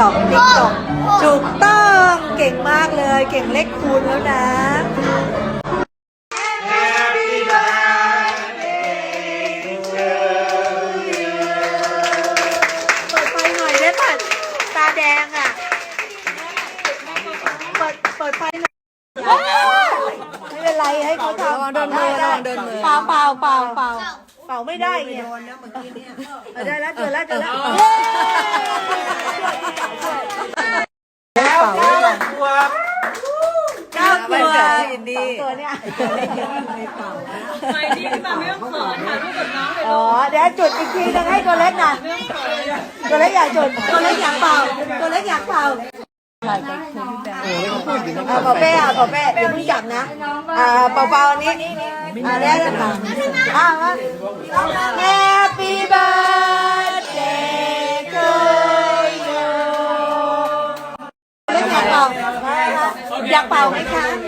ตอกติ๊กตอกถูกต้องเก่งมากเลย เก่งเลขคูณแล้วนะ เปิดไฟหน่อยได้ป่ะตาแดงอะ เปิดเปิดไฟหน่อยไม่เป็นไรให้เขาทำระวังโดนมือระวังโดนมือเปล่าเปล่าเปล่าเปล่าเปล่าไม่ได้ไงเอาได้แล้วเจอแล้วเจอแล้วแล้ว ก้าขวบสองตัวเนี่ยไม่ดีขึ้นมาไม่ต้องเขินถ่ายรูปกับน้องเลยอ๋อเดี๋ยวจุดอีกทีนึงให้ตัวเล็กนะตัวเล็กอยากจุดตัวเล็กอยากเป่าตัวเล็กอยากเป่าอ่าเป่าเป้อะเป่าเป้อย่าเพิ่งจับนะอ่าเป่าเป่าอันนี้อ่าเดี๋ยวจะเป่าอ่ามา Happy birthday to you เล็กอยากเป่าอยากเป่าไหมคะอยากเป่า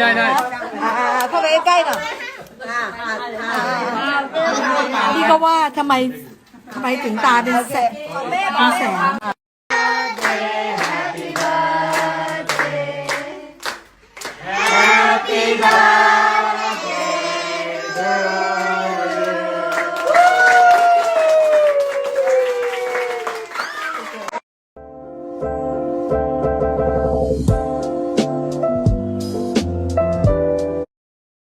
ได้ได้อ่าเข้าไปใกล้ๆหน่อยพี่ก็ว่าทำไมทำไมถึงตาเป็นแสงเป็นแสง Happy